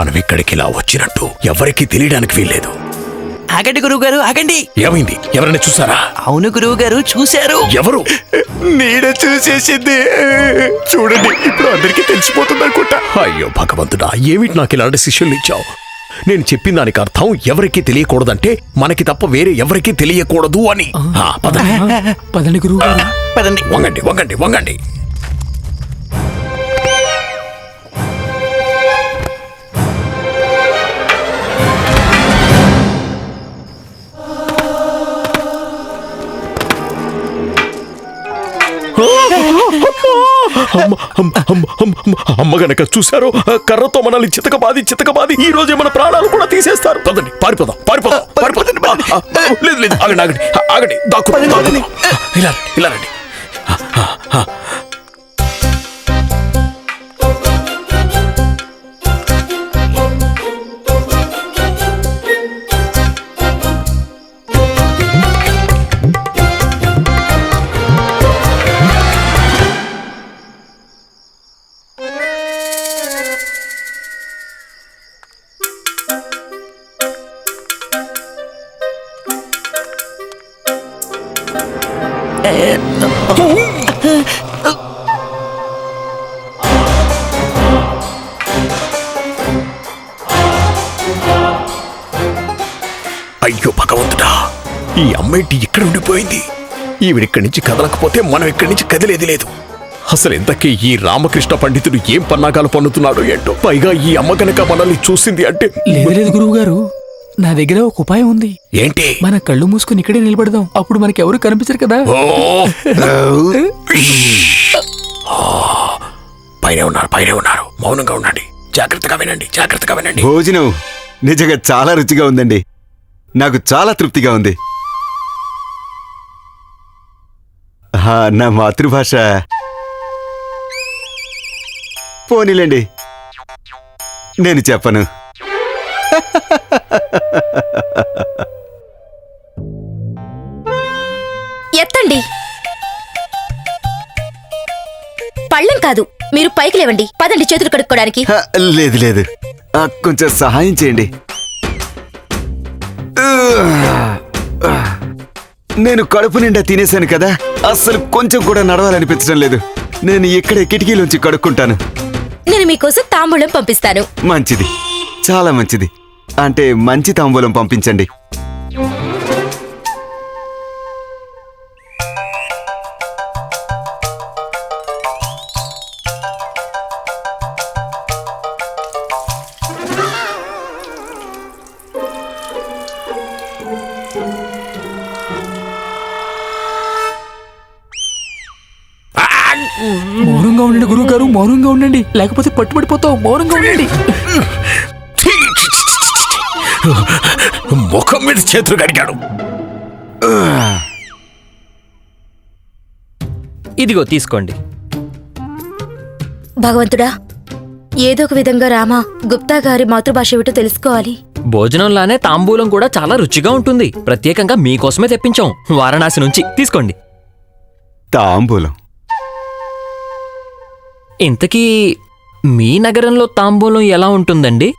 మనం ఇక్కడికి ఇలా వచ్చినట్టు ఎవరికీ తెలియడానికి వీల్లేదు. ఆగండి గురువు గారు ఆగండి. ఏమైంది? ఎవరైనా చూసారా? అవును గురువు గారు చూశారు. ఎవరు? నీడ చూసేసింది. చూడండి ఇప్పుడు అందరికీ తెలిసిపోతుంది అనుకుంటా అయ్యో భగవంతుడా ఏమిటి నాకు ఇలాంటి శిష్యులు ఇచ్చావు? నేను చెప్పిన దానికి అర్థం ఎవరికీ తెలియకూడదంటే మనకి తప్ప వేరే ఎవరికీ తెలియకూడదు అని. ఆ, పదండి. పదండి గురువు గారు పదండి వంగండి వంగండి వంగండి. అమ్మ, గనక చూశారు కర్రతో మనల్ని చితకబాది చితకబాది ఈ రోజే మన ప్రాణాలు కూడా తీసేస్తారు. పదండి పారిపోదాం పారిపోదాం పారిపోదండి లేదు లేదు ఆగండి ఆగండి ఆగండి దాక్కు. ఇలా ఇలా రండి. అయ్యో భగవంతుడా ఈ అమ్మాయి ఇక్కడ ఉండిపోయింది. ఈవిడిక్కడి నుంచి కదలకపోతే మనం ఇక్కడి నుంచి కదిలేది లేదు. అసలు ఇంతకీ ఈ రామకృష్ణ పండితుడు ఏం పన్నాగాలు పన్నుతున్నాడో ఏంటో? పైగా ఈ అమ్మ గనక మనల్ని చూసింది అంటే లేదు లేదు గురువు గారు నా దగ్గర ఒక ఉపాయం ఉంది. ఏంటి? మన కళ్ళు మూసుకుని ఇక్కడే నిలబడదాం. అప్పుడు మనకి ఎవరు కనిపించరు కదా! పైనే ఉన్నారు పైనే ఉన్నారు. మౌనంగా ఉండండి. జాగ్రత్తగా వినండి జాగ్రత్తగా వినండి. భోజనం నిజంగా చాలా రుచిగా ఉందండి. నాకు చాలా తృప్తిగా ఉంది. నా మాతృభాష. పోనీలేండి. నేను చెప్పను. ఎత్తండి. పళ్ళెం కాదు మీరు పైకి లేవండి. పదండి చేతులు కడుక్కోడానికి లేదు లేదు. కొంచెం సహాయం చేయండి. నేను కడుపు నిండా తినేశాను కదా అస్సలు కొంచెం కూడా నడవాలనిపించడం లేదు. నేను ఇక్కడే కిటికీలోంచి కడుక్కుంటాను. నేను మీకోసం తాంబూలం పంపిస్తాను. మంచిది. చాలా మంచిది. అంటే మంచి తాంబూలం పంపించండి. మౌనంగా ఉండండి గురువు గారు మౌనంగా ఉండండి. లేకపోతే పట్టుబడిపోతావు మౌనంగా ఉండండి. ముఖం మీద చేతులు కడిగాడు. ఇదిగో తీసుకోండి. భగవంతుడా ఏదో ఒక విధంగా రామా గుప్తా గారి మాతృభాష ఏమిటో తెలుసుకోవాలి. భోజనంలానే తాంబూలం కూడా చాలా రుచిగా ఉంటుంది. ప్రత్యేకంగా మీకోసమే తెప్పించాం. వారణాసి నుంచి తీసుకోండి. తాంబూలం. ఇంతకీ మీ నగరంలో తాంబూలం ఎలా ఉంటుందండి?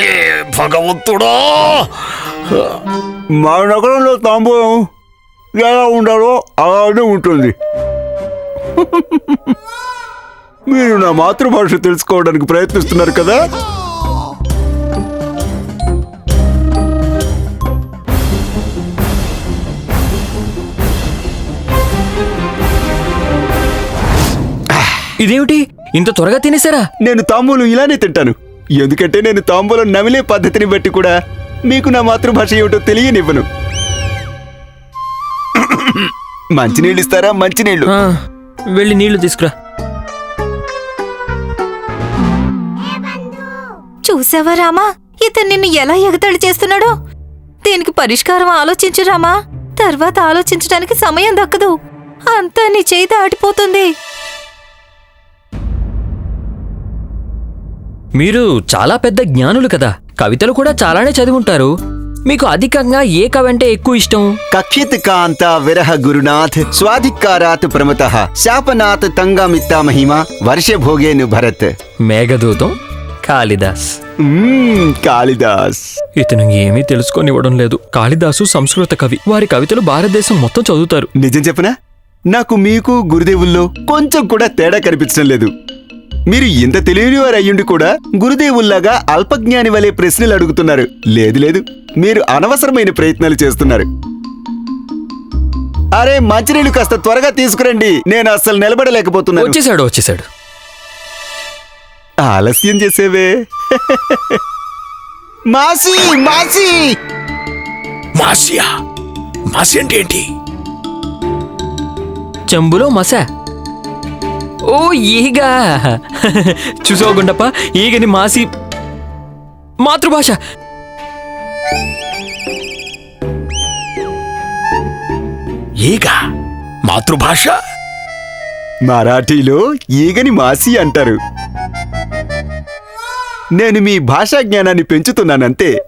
ఈ, భగవంతుడా. మా నగరంలో తాంబూలం ఎలా ఉండాలో అలానే ఉంటుంది. మీరు నా మాతృభాష తెలుసుకోవడానికి ప్రయత్నిస్తున్నారు కదా? ఇదేమిటి? ఇంత త్వరగా తినేసారా నేను తాంబూలం ఇలానే తింటాను. ఎందుకంటే నేను తాంబూలం నమిలే పద్ధతిని బట్టి కూడా మీకు నా మాతృభాష ఏమిటో తెలియనివ్వను. మంచినీళ్ళు ఇస్తారా? మంచినీళ్ళు. ఆ, వెళ్ళి నీళ్ళు తీసుకురా. చూసావా రామా? ఇతను నిన్ను ఎలా ఎగతాళి చేస్తున్నాడో? దీనికి పరిష్కారం ఆలోచించు రామా. తర్వాత ఆలోచించడానికి సమయం దక్కదు. అంతా నీ చేయి దాటిపోతుంది. మీరు చాలా పెద్ద జ్ఞానులు కదా. కవితలు కూడా చాలానే చదివి ఉంటారు మీకు అధికంగా ఏ కవంటే ఎక్కువ ఇష్టం? కక్షిత్ కాంత విరహ గురునాథ్ స్వాధికారాత్ ప్రమత శాపనాథ్ తంగామిత్తా మహిమ వర్ష భోగేను భరత్. మేఘదూతం కాళిదాస్. కాళిదాస్. ఇతను ఏమీ తెలుసుకొనివ్వడం లేదు. కాళిదాసు సంస్కృత కవి. వారి కవితలు భారతదేశం మొత్తం చదువుతారు. నిజం చెప్పనా? నాకు మీకు గురుదేవుల్లో కొంచెం కూడా తేడా కనిపించడం లేదు. మీరు ఇంత తెలియని వారు అయ్యుండి కూడా గురుదేవుల్లాగా అల్పజ్ఞాని వలె ప్రశ్నలు అడుగుతున్నారు. లేదు లేదు. మీరు అనవసరమైన ప్రయత్నాలు చేస్తున్నారు. అరే మంచినీళ్ళు కాస్త త్వరగా తీసుకురండి. నేను అస్సలు నిలబడలేకపోతున్నాను. వచ్చేసాడు వచ్చేసాడు ఆలస్యం చేసేవే. మాసి మాసి. మాసియా? మాసి అంటే ఏంటి? చెంబులో మస. ఓ ఈగ. చూసావు గుండప్ప? ఈగని మాసి మాతృభాష. ఈగ? మాతృభాష? మరాఠీలో ఈగని మాసి అంటారు. నేను మీ భాషా జ్ఞానాన్ని పెంచుతున్నానంతే.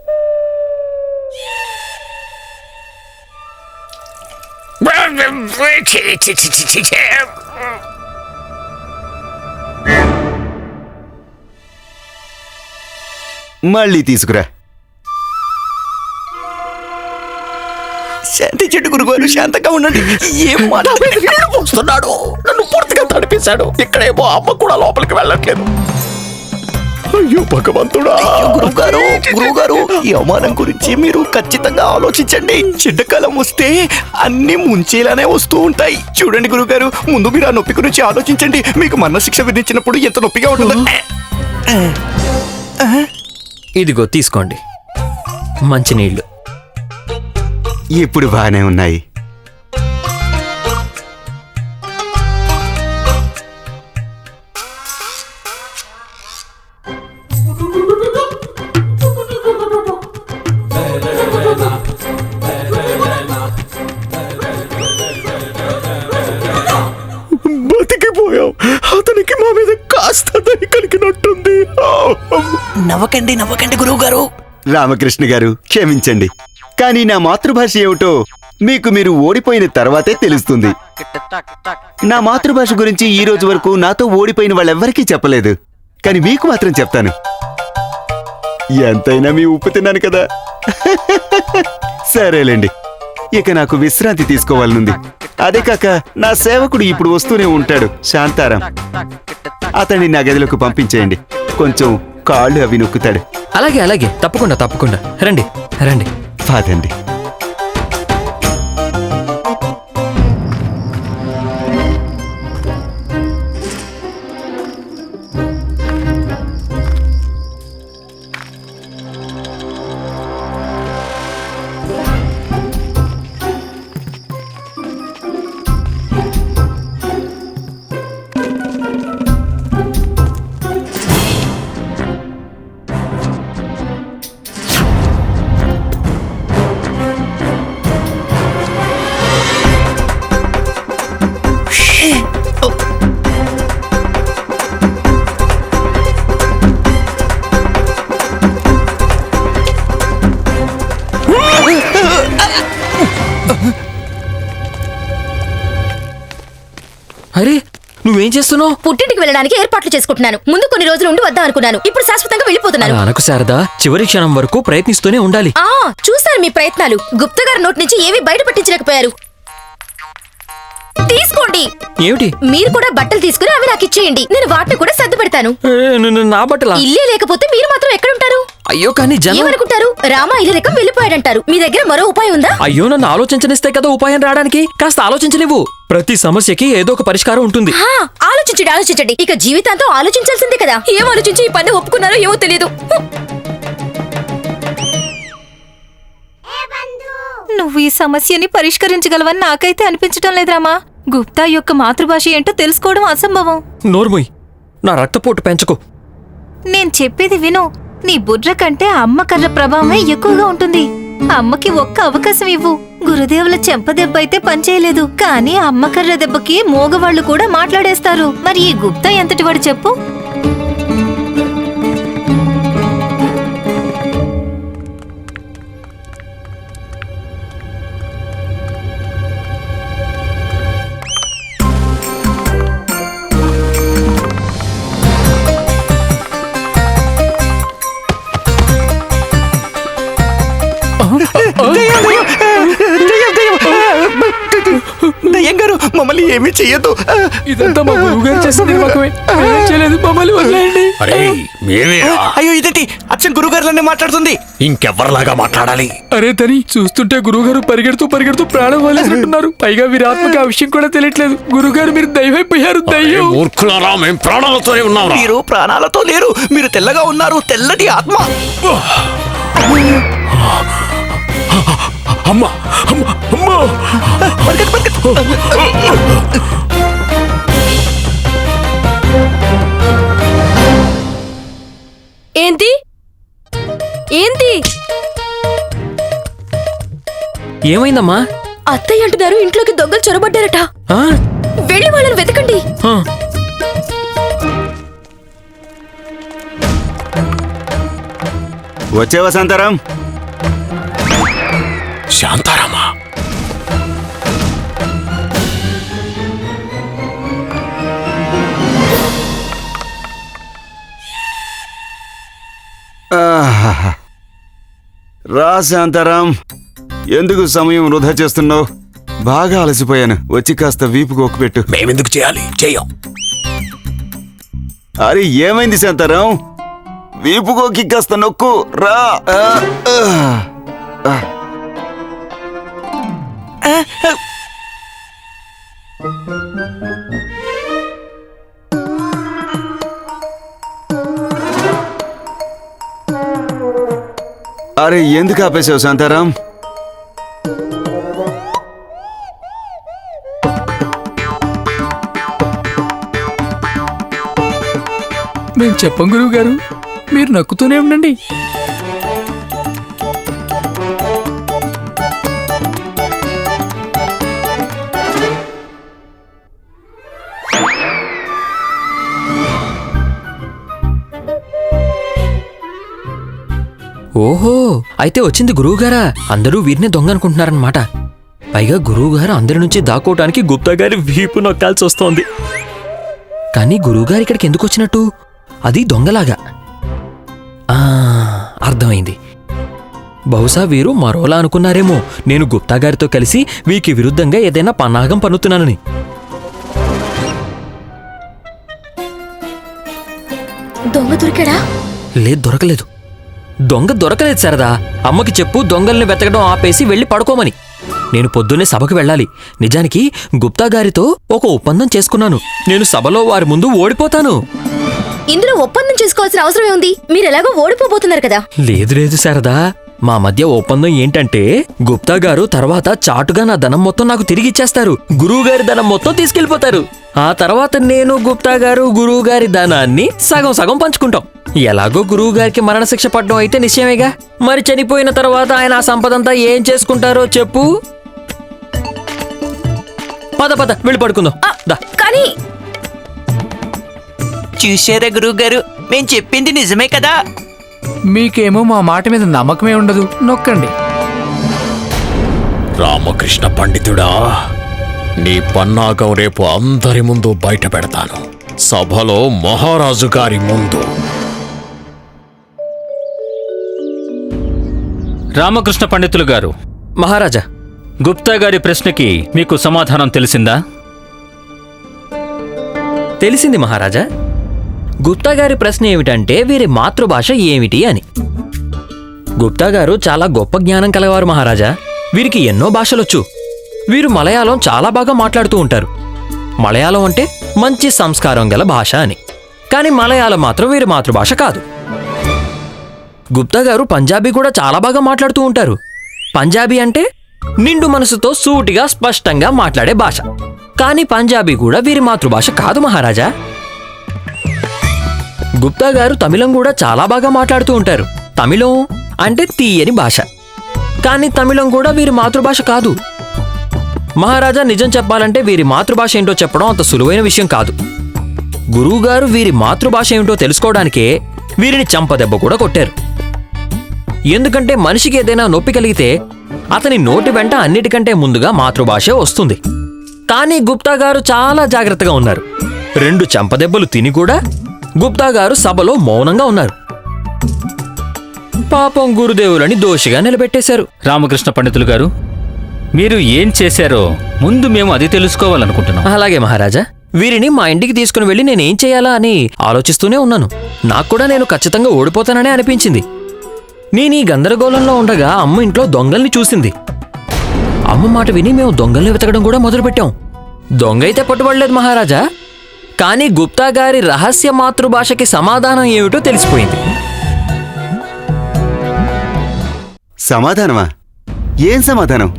మళ్ళీ తీసుకురా. శాంతి చెట్టు గురుగారు శాంతంగా ఉండండి. ఏం మాట వస్తున్నాడు నన్ను పూర్తిగా తడిపేశాడు. ఇక్కడేమో అమ్మ కూడా లోపలికి వెళ్ళట్లేదు. అయ్యో భగవంతుడా. గురువు గారు గురువు గారు ఈ అవమానం గురించి మీరు ఖచ్చితంగా ఆలోచించండి. చెడ్డకాలం వస్తే అన్ని ముంచేలానే వస్తూ ఉంటాయి. చూడండి గురువు గారు ముందు మీరు ఆ నొప్పి గురించి ఆలోచించండి. మీకు మరణశిక్ష విధించినప్పుడు ఎంత నొప్పిగా ఉంటుందో. ఇదిగో తీసుకోండి. మంచినీళ్ళు. ఇప్పుడు బాగానే ఉన్నాయి. నవ్వకండి నవ్వకండి గురువు గారు రామకృష్ణ గారు క్షమించండి. కానీ నా మాతృభాష ఏమిటో మీకు మీరు ఓడిపోయిన తర్వాతే తెలుస్తుంది. నా మాతృభాష గురించి ఈ రోజు వరకు నాతో ఓడిపోయిన వాళ్ళెవ్వరికీ చెప్పలేదు. కానీ మీకు మాత్రం చెప్తాను. ఎంతైనా మీ ఉప్పు తిన్నాను కదా. సరేలేండి. ఇక నాకు విశ్రాంతి తీసుకోవాలనుంది. అదే కాక నా సేవకుడు ఇప్పుడు వస్తూనే ఉంటాడు. శాంతారాం. అతన్ని నా గదిలోకి పంపించేయండి. కొంచెం కాళ్ళు అవి నొక్కుతాడు. అలాగే అలాగే. తప్పకుండా తప్పకుండా. రండి రండి. పదండి చేస్తున్నావు? పుట్టింటికి వెళ్ళడానికి ఏర్పాట్లు చేసుకుంటున్నాను. ముందు కొన్ని రోజులు ఉండి వద్దాం అనుకున్నాను. ఇప్పుడు శాశ్వతంగా వెళ్ళిపోతున్నాను. అనకు శారదా. చివరి క్షణం వరకు ప్రయత్నిస్తూనే ఉండాలి. ఆ చూశాను మీ ప్రయత్నాలు. గుప్తా గారి నోటి నుంచి ఏమీ బయట పట్టించలేకపోయారు. తీసుకోండి. ఏమిటి? మీరు కూడా బట్టలు తీసుకుని అవి నాకు ఇచ్చేయండి. నేను వాటిని కూడా సర్ది పెడతాను ఏ, న- బట్టలా? ఇల్లే లేకపోతే మీరు మాత్రం ఎక్కడుంటారు? అయ్యో కానీ జనం ఏమనుకుంటారు? రామా ఇల్లు రకం వెళ్ళిపోయాడంటారు. మీ దగ్గర మరో ఉపాయం ఉందా? అయ్యో నన్ను ఆలోచించనిస్తే కదా ఉపాయం రావడానికి? కాస్త ఆలోచించనివ్వు. ప్రతి సమస్యకి ఏదో ఒక పరిష్కారం ఉంటుంది. హా, ఆలోచించండి ఆలోచించండి. ఇక జీవితాంతం ఆలోచించాల్సిందే కదా. ఏం ఆలోచించి ఈ పని ఒప్పుకున్నారో ఏమో తెలియదు నువ్వు ఈ సమస్యని పరిష్కరించగలవని నాకైతే అనిపించటం లేదు రామా. గుప్తా యొక్క మాతృభాష ఏంటో తెలుసుకోవడం అసంభవం. నోర్మోయ్ నా రక్తపోటు పెంచకు. నేను చెప్పేది విను. నీ బుర్ర కంటే అమ్మ కర్ర ప్రభావమే ఎక్కువగా ఉంటుంది. అమ్మకి ఒక్క అవకాశం ఇవ్వు. గురుదేవుల చెంప దెబ్బ అయితే పనిచేయలేదు కానీ అమ్మ కర్ర దెబ్బకి మోగవాళ్ళు కూడా మాట్లాడేస్తారు. మరి ఈ గుప్తా ఎంతటి వాడు చెప్పు? ఏమీ చెయ్యొద్దు. ఇదంతా మా గురువు గారు నిర్వాకమే నేనేం చేయలేదు మమ్మల్ని వదిలేయండి. అరే మేమేరా అయ్యో ఇదేంటి అచ్చం గురుగారులనే మాట్లాడుతుంది. ఇంకెవరిలాగా మాట్లాడాలి? అరే తని చూస్తుంటే గురువు గారు పరిగెడుతూ పరిగెడుతూ ప్రాణం వదిలేసినట్టున్నారు. పైగా వీరి ఆత్మకి ఆ విషయం కూడా తెలియట్లేదు. గురువు గారు మీరు దైవైపోయారు దయ్యం. మూర్ఖులారా మేము ప్రాణాలతోనే ఉన్నాం మీరు ప్రాణాలతో లేరు. మీరు తెల్లగా ఉన్నారు తెల్లటి ఆత్మ. అమ్మా అమ్మా అమ్మా. ఏంటి? ఏంటి? ఏమైందమ్మా? అత్తయ్య అంటున్నారు ఇంట్లోకి దొంగలు చొరబడ్డారట. ఆ? వెళ్ళి వాళ్ళని వెతకండి. ఆ. వచ్చేవా శాంతారాం శాంతారామా. రా శాంతారాం ఎందుకు సమయం వృధా చేస్తున్నావు? బాగా అలసిపోయాను. వచ్చి కాస్త వీపుకు పెట్టు. మేమెందుకు చేయాలి? చెయ్యం అరే ఏమైంది శాంతారాం? వీపుకోకి కాస్త నొక్కు. రా. అరే ఎందుకు ఆపేశావు శాంతారాం? మేము చెప్పం గురువు గారు మీరు నక్కుతూనే ఉండండి. అయితే వచ్చింది గురువుగారా. అందరూ వీరినే దొంగ అనుకుంటున్నారనమాట పైగా గురువుగారు అందరి నుంచి దాక్కోవటానికి గుప్తా గారి వీపు నొక్కాల్సి వస్తోంది. కానీ గురువుగారు ఇక్కడికి ఎందుకు వచ్చినట్టు? అది దొంగలాగా. ఆ, అర్థమైంది. బహుశా వీరు మరోలా అనుకున్నారేమో. నేను గుప్తా గారితో కలిసి వీరికి విరుద్ధంగా ఏదైనా పన్నాగం పన్నుతున్నానని. దొంగ దొరికాడా? లేదు దొరకలేదు. దొంగ దొరకలేదు సరదా అమ్మకి చెప్పు దొంగల్ని వెతకడం ఆపేసి వెళ్ళి పడుకోమని. నేను పొద్దున్నే సభకు వెళ్ళాలి. నిజానికి గుప్తా గారితో ఒక ఒప్పందం చేసుకున్నాను. నేను సభలో వారి ముందు ఓడిపోతాను. ఇందులో ఒప్పందం చేసుకోవాల్సిన అవసరం ఉంది మీరు ఎలాగో ఓడిపోబోతున్నారు కదా. లేదు లేదు శారదా. మా మధ్య ఒప్పందం ఏంటంటే గుప్తా గారు తర్వాత చాటుగా నా ధనం మొత్తం నాకు తిరిగి ఇచ్చేస్తారు. గురువు గారి ధనం మొత్తం తీసుకెళ్ళిపోతారు ఆ తర్వాత నేను గుప్తా గారు గురువు గారి ధనాన్ని సగం సగం పంచుకుంటాం. ఎలాగో గురువు గారికి మరణశిక్ష పడడం అయితే నిశ్చయమేగా. మరి చనిపోయిన తర్వాత ఆయన ఆ సంపదంతా ఏం చేసుకుంటారో చెప్పు. పద పద వెళ్ళి పడుకుందాం. దా. కానీ చూసారా గురువు గారు మేము చెప్పింది నిజమే కదా? మీకేమో మా మాట మీద నమ్మకమే ఉండదు. నొక్కండి. రామకృష్ణ పండితుడా నీ పన్నాగం రేపు అందరి ముందు బయట పెడతాను. సభలో మహారాజు గారి ముందు. రామకృష్ణ పండితులు గారు మహారాజా గుప్తా గారి ప్రశ్నకి మీకు సమాధానం తెలిసిందా? తెలిసింది మహారాజా. గుప్తా గారి ప్రశ్న ఏమిటంటే వీరి మాతృభాష ఏమిటి అని. గుప్తా గారు చాలా గొప్ప జ్ఞానం కలవారు మహారాజా. వీరికి ఎన్నో భాషలొచ్చు. వీరు మలయాళం చాలా బాగా మాట్లాడుతూ ఉంటారు. మలయాళం అంటే మంచి సంస్కారం గల భాష అని. కానీ మలయాళం మాత్రం వీరి మాతృభాష కాదు. గుప్తా గారు పంజాబీ కూడా చాలా బాగా మాట్లాడుతూ ఉంటారు. పంజాబీ అంటే నిండు మనసుతో సూటిగా స్పష్టంగా మాట్లాడే భాష. కానీ పంజాబీ కూడా వీరి మాతృభాష కాదు మహారాజా. గుప్తా గారు తమిళం కూడా చాలా బాగా మాట్లాడుతూ ఉంటారు. తమిళం అంటే తీయని భాష. కానీ తమిళం కూడా వీరి మాతృభాష కాదు. మహారాజా నిజం చెప్పాలంటే వీరి మాతృభాష ఏంటో చెప్పడం అంత సులువైన విషయం కాదు. గురువుగారు వీరి మాతృభాష ఏమిటో తెలుసుకోవడానికే వీరిని చంపదెబ్బ కూడా కొట్టారు. ఎందుకంటే మనిషికి ఏదైనా నొప్పి కలిగితే అతని నోటి వెంట అన్నిటికంటే ముందుగా మాతృభాషే వస్తుంది. కానీ గుప్తా గారు చాలా జాగ్రత్తగా ఉన్నారు. రెండు చంపదెబ్బలు తిని కూడా గుప్తా గారు సభలో మౌనంగా ఉన్నారు. పాపం గురుదేవులని దోషిగా నిలబెట్టేశారు. రామకృష్ణ పండితులు గారు మీరు ఏం చేశారో ముందు మేము అది తెలుసుకోవాలనుకుంటున్నాం. అలాగే మహారాజా వీరిని మా ఇంటికి తీసుకుని వెళ్ళి నేనేం చేయాలా అని ఆలోచిస్తూనే ఉన్నాను. నాకు కూడా నేను ఖచ్చితంగా ఓడిపోతాననే అనిపించింది. నేను ఈ గందరగోళంలో ఉండగా అమ్మ ఇంట్లో దొంగల్ని చూసింది. అమ్మ మాట విని మేము దొంగల్ని వెతకడం కూడా మొదలుపెట్టాం. దొంగ అయితే పట్టుబడలేదు మహారాజా. కానీ గుప్తా గారి రహస్య మాతృభాషకి సమాధానం ఏమిటో తెలిసిపోయింది. సమాధానమా? ఏం సమాధానం?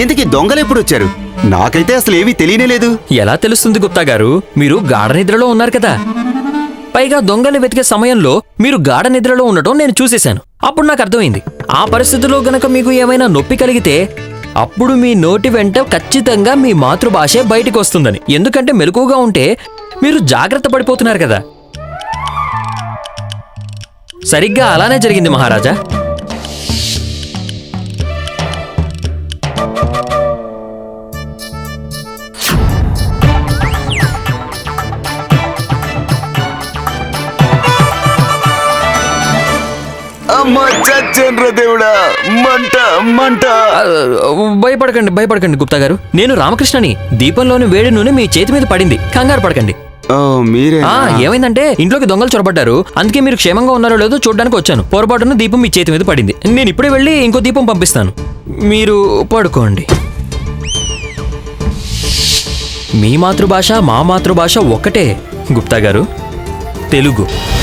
ఇంతకీ దొంగలు ఎప్పుడు వచ్చారు? నాకైతే అసలు ఏమీ తెలియనే లేదు. ఎలా తెలుస్తుంది గుప్తా గారు? మీరు గాఢ నిద్రలో ఉన్నారు కదా. పైగా దొంగని వెతికే సమయంలో మీరు గాఢ నిద్రలో ఉండటం నేను చూసేశాను. అప్పుడు నాకు అర్థమైంది. ఆ పరిస్థితిలో గనక మీకు ఏమైనా నొప్పి కలిగితే అప్పుడు మీ నోటి వెంట ఖచ్చితంగా మీ మాతృభాషే బయటకు వస్తుందని ఎందుకంటే మెలకుగా ఉంటే మీరు జాగ్రత్త పడిపోతున్నారు కదా. సరిగ్గా అలానే జరిగింది మహారాజా. దేవుడా? మంట మంట. భయపడకండి భయపడకండి గుప్తా గారు. నేను రామకృష్ణని దీపంలోని వేడి నూనె మీ చేతి మీద పడింది. కంగారు పడకండి. మీరే ఏమైందంటే ఇంట్లోకి దొంగలు చొరబడ్డారు. అందుకే మీరు క్షేమంగా ఉన్నారో లేదో చూడడానికి వచ్చాను. పొరపాటున దీపం మీ చేతి మీద పడింది. నేను ఇప్పుడే వెళ్ళి ఇంకో దీపం పంపిస్తాను. మీరు పడుకోండి. మీ మాతృభాష మా మాతృభాష ఒక్కటే గుప్తా గారు. తెలుగు.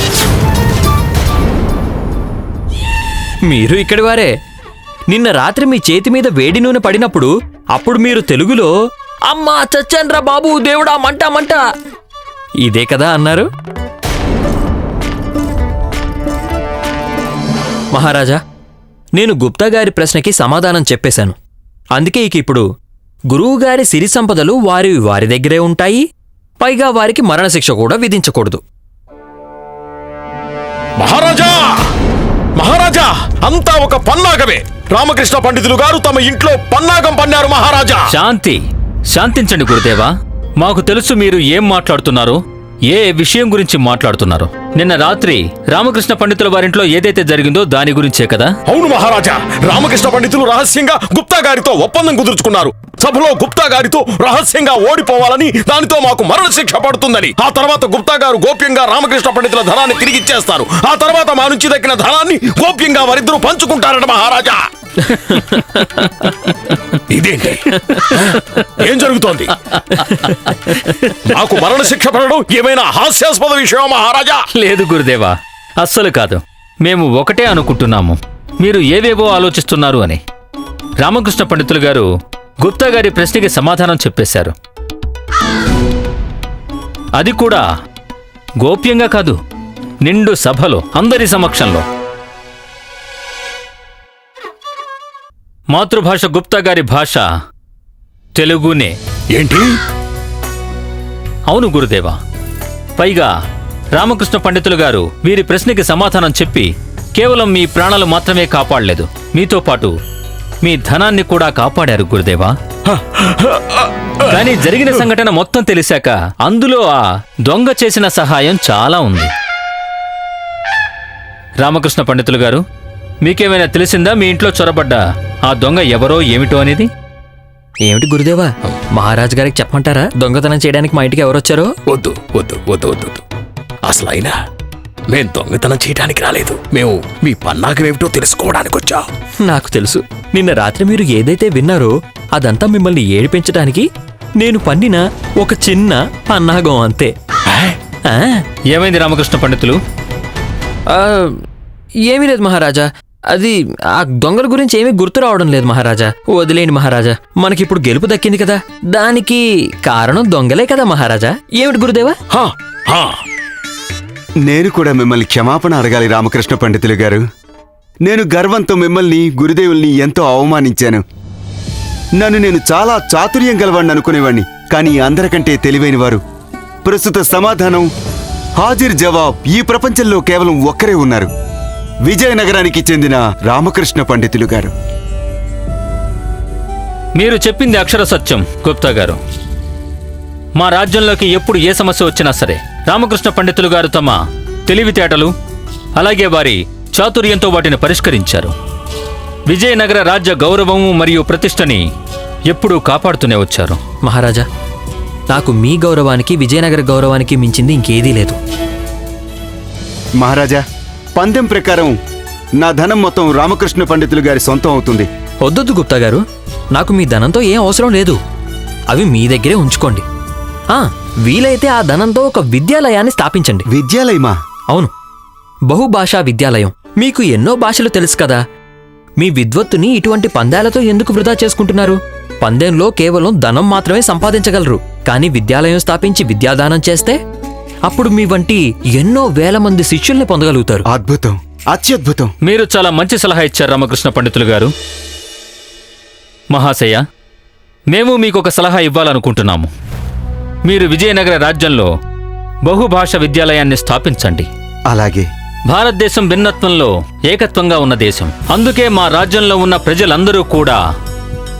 మీరు ఇక్కడి వారే. నిన్న రాత్రి మీ చేతి మీద వేడి నూనె పడినప్పుడు అప్పుడు మీరు తెలుగులో అమ్మా చచ్చాన్రా బాబు దేవుడా మంట మంట. ఇదే కదా అన్నారు. మహారాజా నేను గుప్తా గారి ప్రశ్నకి సమాధానం చెప్పేశాను. అందుకే ఇక ఇప్పుడు గురువుగారి సిరి సంపదలు వారి వారి దగ్గరే ఉంటాయి పైగా వారికి మరణశిక్ష కూడా విధించకూడదు. మహారాజా! మహారాజా అంతా ఒక పన్నాగమే. రామకృష్ణ పండితులు గారు తమ ఇంట్లో పన్నాగం పన్నారు మహారాజా. శాంతి శాంతించండి గురుదేవా. మాకు తెలుసు మీరు ఏం మాట్లాడుతున్నారో. ఏ విషయం గురించి మాట్లాడుతున్నారు? నిన్న రాత్రి రామకృష్ణ పండితుల వారింట్లో ఏదైతే జరిగిందో దాని గురించే కదా? అవును మహారాజా రామకృష్ణ పండితులు రహస్యంగా గుప్తా గారితో ఒప్పందం కుదుర్చుకున్నారు. సభలో గుప్తా గారితో రహస్యంగా ఓడిపోవాలని దానితో మాకు మరణ శిక్ష పడుతుందని. ఆ తర్వాత గుప్తా గారు గోప్యంగా రామకృష్ణ పండితుల ధనాన్ని తిరిగి ఇచ్చేస్తారు ఆ తర్వాత మా నుంచి దక్కిన ధనాన్ని గోప్యంగా వారిద్దరూ పంచుకుంటారట మహారాజా. ఇదేంటి? ఏం జరుగుతోంది? నాకు మరణ శిక్ష పడడం ఏమైనా హాస్యాస్పద విషయం మహారాజా? లేదు గురుదేవా. అస్సలు కాదు. మేము ఒకటే అనుకుంటున్నాము. మీరు ఏవేవో ఆలోచిస్తున్నారు అని. రామకృష్ణ పండితులు గారు గుప్తా గారి ప్రశ్నకి సమాధానం చెప్పేశారు. అది కూడా గోప్యంగా కాదు నిండు సభలో అందరి సమక్షంలో. మాతృభాష గుప్తా గారి భాష తెలుగునే. ఏంటి? అవును గురుదేవా. పైగా రామకృష్ణ పండితులు గారు వీరి ప్రశ్నకి సమాధానం చెప్పి కేవలం మీ ప్రాణాలు మాత్రమే కాపాడలేదు. మీతో పాటు మీ ధనాన్ని కూడా కాపాడారు గురుదేవా. కానీ జరిగిన సంఘటన మొత్తం తెలిసాక అందులో ఆ దొంగ చేసిన సహాయం చాలా ఉంది. రామకృష్ణ పండితులు గారు మీకేమైనా తెలిసిందా? మీ ఇంట్లో చొరబడ్డ ఆ దొంగ ఎవరో ఏమిటో అనేది? ఏమిటి గురుదేవా? మహారాజు గారికి చెప్పమంటారా? దొంగతనం చేయడానికి మా ఇంటికి ఎవరొచ్చారో? వద్దు వద్దు వద్దు వద్దు వద్దు. అసలైనా మేం దొంగతనం చేయడానికి రాలేదు. మేము మీ పన్నాగం ఏమిటో తెలుసుకోవడానికి వచ్చా. నాకు తెలుసు. నిన్న రాత్రి మీరు ఏదైతే విన్నారో అదంతా మిమ్మల్ని ఏడిపించడానికి నేను పన్నిన ఒక చిన్న పన్నాగం అంతే. ఆ, ఏమైంది రామకృష్ణ పండితులు? ఆ, ఏమీ లేదు మహారాజా. అది ఆ దొంగల గురించి ఏమీ గుర్తు రావడం లేదు మహారాజా. వదిలేండి మహారాజా. మనకిప్పుడు గెలుపు దక్కింది కదా. దానికి కారణం దొంగలే కదా మహారాజా. ఏమిటి గురుదేవా? హా, హా. నేను కూడా మిమ్మల్ని క్షమాపణ అడగాలి రామకృష్ణ పండితులు గారు. నేను గర్వంతో మిమ్మల్ని గురుదేవుల్ని ఎంతో అవమానించాను. నన్ను నేను చాలా చాతుర్యం గలవాడిని అనుకునేవాణ్ణి కానీ అందరికంటే తెలివైన వారు ప్రస్తుత సమాధానం హాజిర్ జవాబ్ ఈ ప్రపంచంలో కేవలం ఒక్కరే ఉన్నారు. విజయనగరానికి చెందిన రామకృష్ణ పండితులు గారు. మీరు చెప్పింది అక్షర సత్యం గుప్తా గారు. మా రాజ్యంలోకి ఎప్పుడు ఏ సమస్య వచ్చినా సరే రామకృష్ణ పండితులు గారు తమ తెలివితేటలు అలాగే వారి చాతుర్యంతో వాటిని పరిష్కరించారు. విజయనగర రాజ్య గౌరవము మరియు ప్రతిష్టని ఎప్పుడూ కాపాడుతూనే వచ్చారు. మహారాజా నాకు మీ గౌరవానికి విజయనగర గౌరవానికి మించింది ఇంకేదీ లేదు. మహారాజా పందెం ప్రకారం నా ధనం మొత్తం రామకృష్ణ పండితులు గారి సొంతం అవుతుంది. వద్దొద్దు గుప్తా గారు. నాకు మీ ధనంతో ఏం అవసరం లేదు. అవి మీ దగ్గరే ఉంచుకోండి. ఆ వీలైతే ఆ ధనంతో ఒక విద్యాలయాన్ని స్థాపించండి. విద్యాలయమా? అవును. బహుభాషా విద్యాలయం. మీకు ఎన్నో భాషలు తెలుసు కదా. మీ విద్వత్తుని ఇటువంటి పందాలతో ఎందుకు వృధా చేసుకుంటున్నారు? పందెంలో కేవలం ధనం మాత్రమే సంపాదించగలరు. కానీ విద్యాలయం స్థాపించి విద్యాదానం చేస్తే అప్పుడు మీ వంటి ఎన్నో వేల మంది శిష్యుల్ని పొందగలుగుతారు. అద్భుతం. అత్యద్భుతం. మీరు చాలా మంచి సలహా ఇచ్చారు రామకృష్ణ పండితులు గారు. మహాశయ మేము మీకు ఒక సలహా ఇవ్వాలనుకుంటున్నాము. మీరు విజయనగర రాజ్యంలో బహుభాష విద్యాలయాన్ని స్థాపించండి. అలాగే. భారతదేశం భిన్నత్వంలో ఏకత్వంగా ఉన్న దేశం. అందుకే మా రాజ్యంలో ఉన్న ప్రజలందరూ కూడా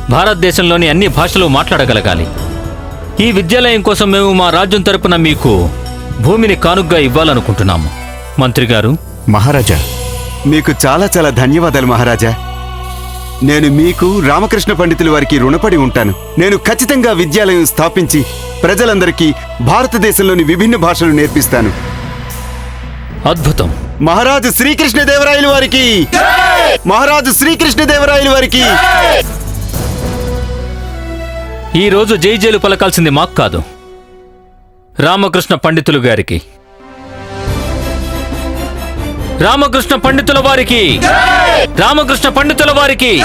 భారతదేశంలోని అన్ని భాషలు మాట్లాడగలగాలి. ఈ విద్యాలయం కోసం మేము మా రాజ్యం తరపున మీకు భూమిని కానుగ్గా ఇవ్వాలనుకుంటున్నాము. మంత్రి గారు. మహారాజా. మీకు చాలా చాలా ధన్యవాదాలు మహారాజా. నేను మీకు రామకృష్ణ పండితుల వారికి రుణపడి ఉంటాను. నేను ఖచ్చితంగా విద్యాలయం స్థాపించి ప్రజలందరికీ భారతదేశంలోని విభిన్న భాషలు నేర్పిస్తాను. అద్భుతం. మహారాజు శ్రీకృష్ణదేవరాయలు వారికి. మహారాజు శ్రీకృష్ణదేవరాయలు వారికి. ఈ రోజు జైజేలు పలకాల్సింది మాకు కాదు. రామకృష్ణ పండితులు గారికి. రామకృష్ణ పండితుల వారికి. రామకృష్ణ పండితుల వారికి.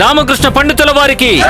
రామకృష్ణ పండితుల వారికి.